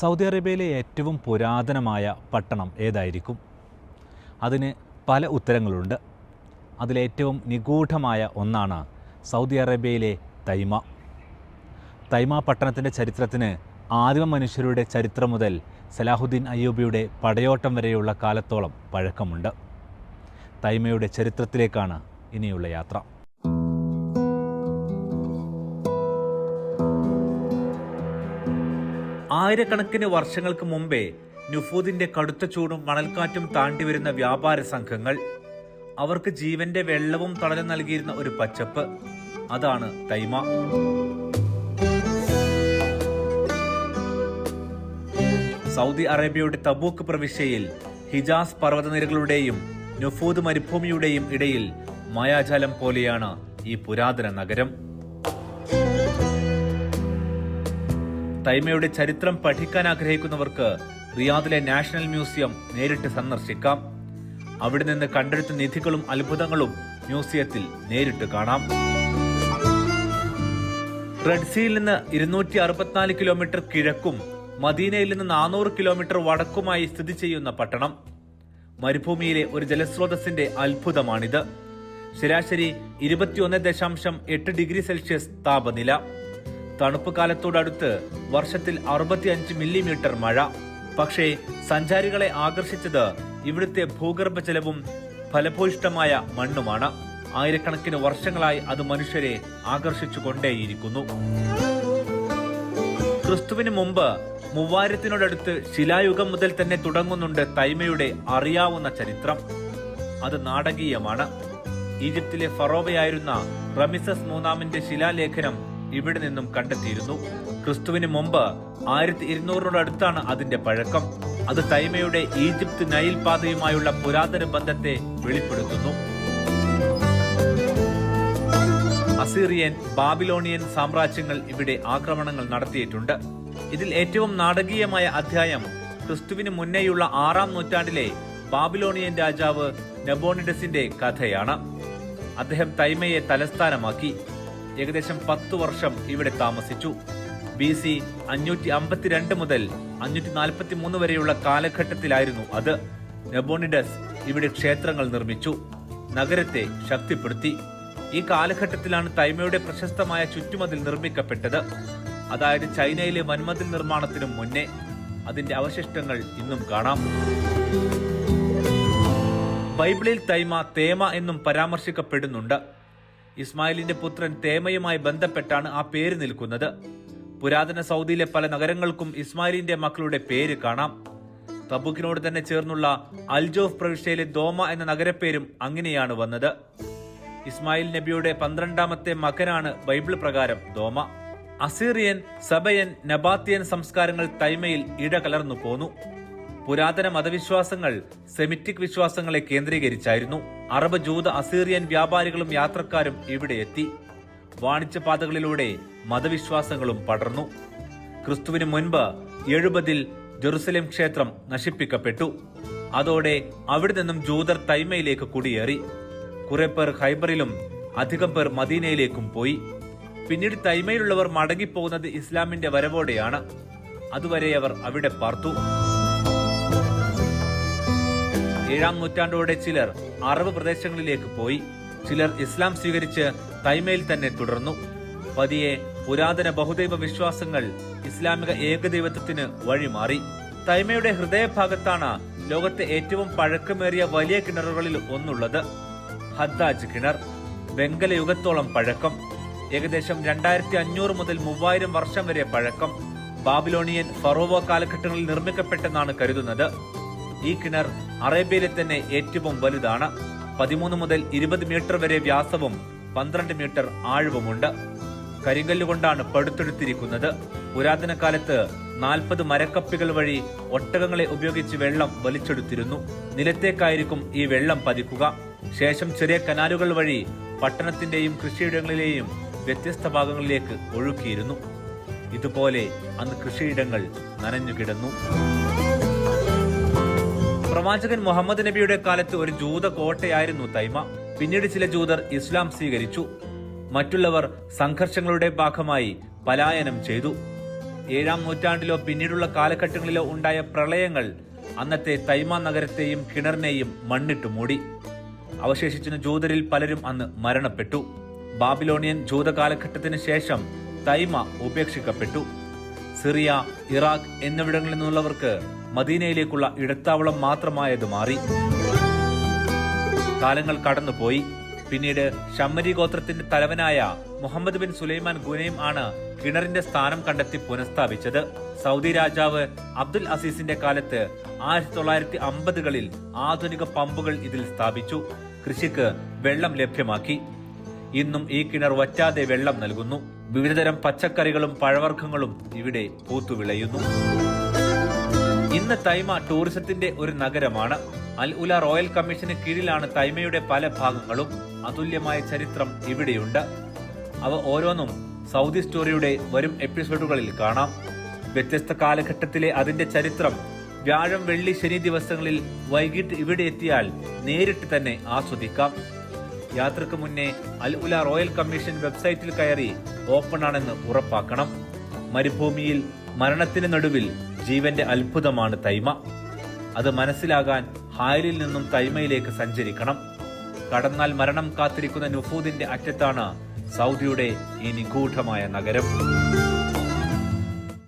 Saudi അറേബ്യയിലെ ഏറ്റവും പുരാതനമായ പട്ടണം ഏതായിരിക്കും? അതിന് പല ഉത്തരങ്ങളുണ്ട്. അതിലേറ്റവും നിഗൂഢമായ ഒന്നാണ് സൗദി അറേബ്യയിലെ തൈമ. തൈമ പട്ടണത്തിന്റെ ചരിത്രത്തിന് ആദിമ മനുഷ്യരുടെ ചരിത്രം മുതൽ സലാഹുദ്ദീൻ അയ്യൂബിയുടെ പടയോട്ടം വരെയുള്ള കാലത്തോളം പഴക്കമുണ്ട്. തൈമയുടെ ചരിത്രത്തിലേക്കാണ് ഇനിയുള്ള യാത്ര. ആയിരക്കണക്കിന് വർഷങ്ങൾക്ക് മുമ്പേ നുഫൂദിന്റെ കടുത്ത ചൂടും മണൽക്കാറ്റും താണ്ടി വരുന്ന വ്യാപാര സംഘങ്ങൾ അവർക്ക് ജീവന്റെ വെള്ളവും തടലും നൽകിയിരുന്ന ഒരു പച്ചപ്പ് അതാണ് തൈമ. സൗദി അറേബ്യയുടെ തബൂക്ക് പ്രവിശ്യയിൽ ഹിജാസ് പർവതനിരകളുടെയും നുഫൂദ് മരുഭൂമിയുടെയും ഇടയിൽ മായാജാലം പോലെയാണ് ഈ പുരാതന നഗരം. തൈമയുടെ ചരിത്രം പഠിക്കാൻ ആഗ്രഹിക്കുന്നവർക്ക് റിയാദിലെ നാഷണൽ മ്യൂസിയം നേരിട്ട് സന്ദർശിക്കാം. അവിടെ നിന്ന് കണ്ടെടുത്ത നിധികളും അത്ഭുതങ്ങളും മ്യൂസിയത്തിൽ നേരിട്ട് കാണാം. റെഡ് സീയിൽ നിന്ന് ഇരുന്നൂറ്റി അറുപത്തിനാല് കിലോമീറ്റർ കിഴക്കും മദീനയിൽ നിന്ന് നാനൂറ് കിലോമീറ്റർ വടക്കുമായി സ്ഥിതി ചെയ്യുന്ന പട്ടണം. മരുഭൂമിയിലെ ഒരു ജലസ്രോതസ്സിന്റെ അത്ഭുതമാണിത്. ശരാശരി ഇരുപത്തിയൊന്ന് ദശാംശം എട്ട് ഡിഗ്രി സെൽഷ്യസ് താപനില. തണുപ്പ് കാലത്തോടടുത്ത് വർഷത്തിൽ അറുപത്തിയഞ്ച് മില്ലിമീറ്റർ മഴ. പക്ഷേ സഞ്ചാരികളെ ആകർഷിച്ചത് ഇവിടുത്തെ ഭൂഗർഭ ജലവും ഫലഭൂയിഷ്ടമായ മണ്ണുമാണ്. ആയിരക്കണക്കിന് വർഷങ്ങളായി അത് മനുഷ്യരെ ആകർഷിച്ചുകൊണ്ടേയിരിക്കുന്നു. ക്രിസ്തുവിന് മുമ്പ് മൂവായിരത്തിനോടടുത്ത് ശിലായുഗം മുതൽ തന്നെ തുടങ്ങുന്നുണ്ട് തൈമയുടെ അറിയാവുന്ന ചരിത്രം. അത് നാടകീയമാണ്. ഈജിപ്തിലെ ഫറോവയായിരുന്ന റമിസസ് മൂന്നാമിന്റെ ശിലാലേഖനം ഇവിടെ നിന്നും കണ്ടെത്തിയിരുന്നു. ക്രിസ്തുവിന് മുമ്പ് ആയിരത്തി ഇരുന്നൂറിനോടടുത്താണ് അതിന്റെ പഴക്കം. അത് തൈമയുടെ ഈജിപ്ത് നൈൽ പാതയുമായുള്ള പുരാതന ബന്ധത്തെ വെളിപ്പെടുത്തുന്നു. അസീറിയൻ ബാബിലോണിയൻ സാമ്രാജ്യങ്ങൾ ഇവിടെ ആക്രമണങ്ങൾ നടത്തിയിട്ടുണ്ട്. ഇതിൽ ഏറ്റവും നാടകീയമായ അധ്യായം ക്രിസ്തുവിന് മുന്നേയുള്ള ആറാം നൂറ്റാണ്ടിലെ ബാബിലോണിയൻ രാജാവ് നെബോണിഡസിന്റെ കഥയാണ്. അദ്ദേഹം തൈമയെ തലസ്ഥാനമാക്കി. ഏകദേശം പത്ത് വർഷം ഇവിടെ താമസിച്ചു. ബി സി അഞ്ഞൂറ്റി അമ്പത്തിരണ്ട് മുതൽ അഞ്ഞൂറ്റി നാൽപ്പത്തി മൂന്ന് വരെയുള്ള കാലഘട്ടത്തിലായിരുന്നു അത്. നെബോണിഡസ് ഇവിടെ ക്ഷേത്രങ്ങൾ നിർമ്മിച്ചു. നഗരത്തെ ശക്തിപ്പെടുത്തി. ഈ കാലഘട്ടത്തിലാണ് തൈമയുടെ പ്രശസ്തമായ ചുറ്റുമതിൽ നിർമ്മിക്കപ്പെട്ടത്. അതായത് ചൈനയിലെ വൻമതിൽ നിർമ്മാണത്തിനും മുന്നേ. അതിന്റെ അവശിഷ്ടങ്ങൾ ഇന്നും കാണാം. ബൈബിളിൽ തൈമ തേമ എന്നും പരാമർശിക്കപ്പെടുന്നുണ്ട്. ഇസ്മായിലിന്റെ പുത്രൻ തേമയുമായി ബന്ധപ്പെട്ടാണ് ആ പേര് നിൽക്കുന്നത്. പുരാതന സൗദിയിലെ പല നഗരങ്ങൾക്കും ഇസ്മായിലിന്റെ മക്കളുടെ പേര് കാണാം. തബുക്കിനോട് തന്നെ ചേർന്നുള്ള അൽജോഫ് പ്രവിശ്യയിലെ ദോമ എന്ന നഗരപ്പേരും അങ്ങനെയാണ് വന്നത്. ഇസ്മായിൽ നബിയുടെ പന്ത്രണ്ടാമത്തെ മകനാണ് ബൈബിൾ പ്രകാരം ദോമ. അസീറിയൻ സബയൻ നബാത്തിയൻ സംസ്കാരങ്ങൾ തൈമയിൽ ഇടകലർന്നു പോന്നു. പുരാതന മതവിശ്വാസങ്ങൾ സെമിറ്റിക് വിശ്വാസങ്ങളെ കേന്ദ്രീകരിച്ചായിരുന്നു. അറബ് ജൂത അസീറിയൻ വ്യാപാരികളും യാത്രക്കാരും ഇവിടെ എത്തി. വാണിജ്യപാതകളിലൂടെ മതവിശ്വാസങ്ങളും പടർന്നു. ക്രിസ്തുവിന് മുൻപ് എഴുപതിൽ ജെറുസലേം ക്ഷേത്രം നശിപ്പിക്കപ്പെട്ടു. അതോടെ അവിടെ നിന്നും ജൂതർ തൈമയിലേക്ക് കുടിയേറി. കുറെ പേർ ഹൈബറിലും അധികം പേർ മദീനയിലേക്കും പോയി. പിന്നീട് തൈമയിലുള്ളവർ മടങ്ങിപ്പോകുന്നത് ഇസ്ലാമിന്റെ വരവോടെയാണ്. അതുവരെ അവർ അവിടെ പാർത്തു. ഏഴാം നൂറ്റാണ്ടോടെ ചിലർ അറബ് പ്രദേശങ്ങളിലേക്ക് പോയി. ചിലർ ഇസ്ലാം സ്വീകരിച്ച് തൈമയിൽ തന്നെ തുടർന്നു. പതിയെ പുരാതന ബഹുദൈവ വിശ്വാസങ്ങൾ ഇസ്ലാമിക ഏകദൈവത്വത്തിന് വഴിമാറി. തൈമയുടെ ഹൃദയഭാഗത്താണ് ലോകത്തെ ഏറ്റവും പഴക്കമേറിയ വലിയ കിണറുകളിൽ ഒന്നുള്ളത്. ഹദ്ദാജ് കിണർ. വെങ്കല യുഗത്തോളം പഴക്കം. ഏകദേശം രണ്ടായിരത്തി അഞ്ഞൂറ് മുതൽ മൂവായിരം വർഷം വരെ പഴക്കം. ബാബിലോണിയൻ ഫറോവ കാലഘട്ടങ്ങളിൽ നിർമ്മിക്കപ്പെട്ടെന്നാണ് കരുതുന്നത്. ഈ കിണർ അറേബ്യയിലെ തന്നെ ഏറ്റവും വലുതാണ്. പതിമൂന്ന് മുതൽ ഇരുപത് മീറ്റർ വരെ വ്യാസവും പന്ത്രണ്ട് മീറ്റർ ആഴവുമുണ്ട്. കരിങ്കല്ലുകൊണ്ടാണ് പടുത്തെടുത്തിരിക്കുന്നത്. പുരാതന കാലത്ത് നാൽപ്പത് മരക്കപ്പികൾ വഴി ഒട്ടകങ്ങളെ ഉപയോഗിച്ച് വെള്ളം വലിച്ചെടുത്തിരുന്നു. നിലത്തേക്കായിരിക്കും ഈ വെള്ളം പതിക്കുക. ശേഷം ചെറിയ കനാലുകൾ വഴി പട്ടണത്തിന്റെയും കൃഷിയിടങ്ങളിലെയും വ്യത്യസ്ത ഭാഗങ്ങളിലേക്ക് ഒഴുക്കിയിരുന്നു. ഇതുപോലെ അന്ന് കൃഷിയിടങ്ങൾ നനഞ്ഞുകിടന്നു. പ്രവാചകൻ മുഹമ്മദ് നബിയുടെ കാലത്ത് ഒരു ജൂത കോട്ടയായിരുന്നു തൈമ. പിന്നീട് ചില ജൂതർ ഇസ്ലാം സ്വീകരിച്ചു. മറ്റുള്ളവർ സംഘർഷങ്ങളുടെ ഭാഗമായി പലായനം ചെയ്തു. ഏഴാം നൂറ്റാണ്ടിലോ പിന്നീടുള്ള കാലഘട്ടങ്ങളിലോ ഉണ്ടായ പ്രളയങ്ങൾ അന്നത്തെ തൈമ നഗരത്തെയും കിണറിനെയും മണ്ണിട്ടു മൂടി. അവശേഷിച്ചിരുന്ന ജൂതരിൽ പലരും അന്ന് മരണപ്പെട്ടു. ബാബിലോണിയൻ ജൂത കാലഘട്ടത്തിന് ശേഷം തൈമ ഉപേക്ഷിക്കപ്പെട്ടു. സിറിയ ഇറാഖ് എന്നിവിടങ്ങളിൽ നിന്നുള്ളവർക്ക് മദീനയിലേക്കുള്ള ഇടത്താവളം മാത്രമായത് മാറി. കാലങ്ങൾ കടന്നുപോയി. പിന്നീട് ഷമ്മരി ഗോത്രത്തിന്റെ തലവനായ മുഹമ്മദ് ബിൻ സുലൈമാൻ ഗുനൈം ആണ് കിണറിന്റെ സ്ഥാനം കണ്ടെത്തി പുനഃസ്ഥാപിച്ചത്. സൗദി രാജാവ് അബ്ദുൽ അസീസിന്റെ കാലത്ത് ആയിരത്തി തൊള്ളായിരത്തി അമ്പതുകളിൽ ആധുനിക പമ്പുകൾ ഇതിൽ സ്ഥാപിച്ചു. കൃഷിക്ക് വെള്ളം ലഭ്യമാക്കി. ഇന്നും ഈ കിണർ വറ്റാതെ വെള്ളം നൽകുന്നു. വിവിധതരം പച്ചക്കറികളും പഴവർഗങ്ങളും ഇവിടെ പൂത്തുവിളയുന്നു. ഇന്ന് തൈമ ടൂറിസത്തിന്റെ ഒരു നഗരമാണ്. അൽ ഉല റോയൽ കമ്മീഷന് കീഴിലാണ് തൈമയുടെ പല ഭാഗങ്ങളും. അതുല്യമായ ചരിത്രം ഇവിടെയുണ്ട്. അവ ഓരോന്നും സൗദി സ്റ്റോറിയുടെ വരും എപ്പിസോഡുകളിൽ കാണാം. വ്യത്യസ്ത കാലഘട്ടത്തിലെ അതിന്റെ ചരിത്രം വ്യാഴം വെള്ളി ശനി ദിവസങ്ങളിൽ വൈകിട്ട് ഇവിടെ എത്തിയാൽ നേരിട്ട് തന്നെ ആസ്വദിക്കാം. യാത്രയ്ക്ക് മുന്നേ അൽ ഉല റോയൽ കമ്മീഷൻ വെബ്സൈറ്റിൽ കയറി ഓപ്പൺ ആണെന്ന് ഉറപ്പാക്കണം. മരുഭൂമിയിൽ മരണത്തിന് നടുവിൽ ജീവന്റെ അത്ഭുതമാണ് തൈമ. അത് മനസ്സിലാകാൻ ഹായലിൽ നിന്നും തൈമയിലേക്ക് സഞ്ചരിക്കണം. കടന്നാൽ മരണം കാത്തിരിക്കുന്ന നുഫൂദിന്റെ അറ്റത്താണ് സൗദിയുടെ ഈ നിഗൂഢമായ നഗരം.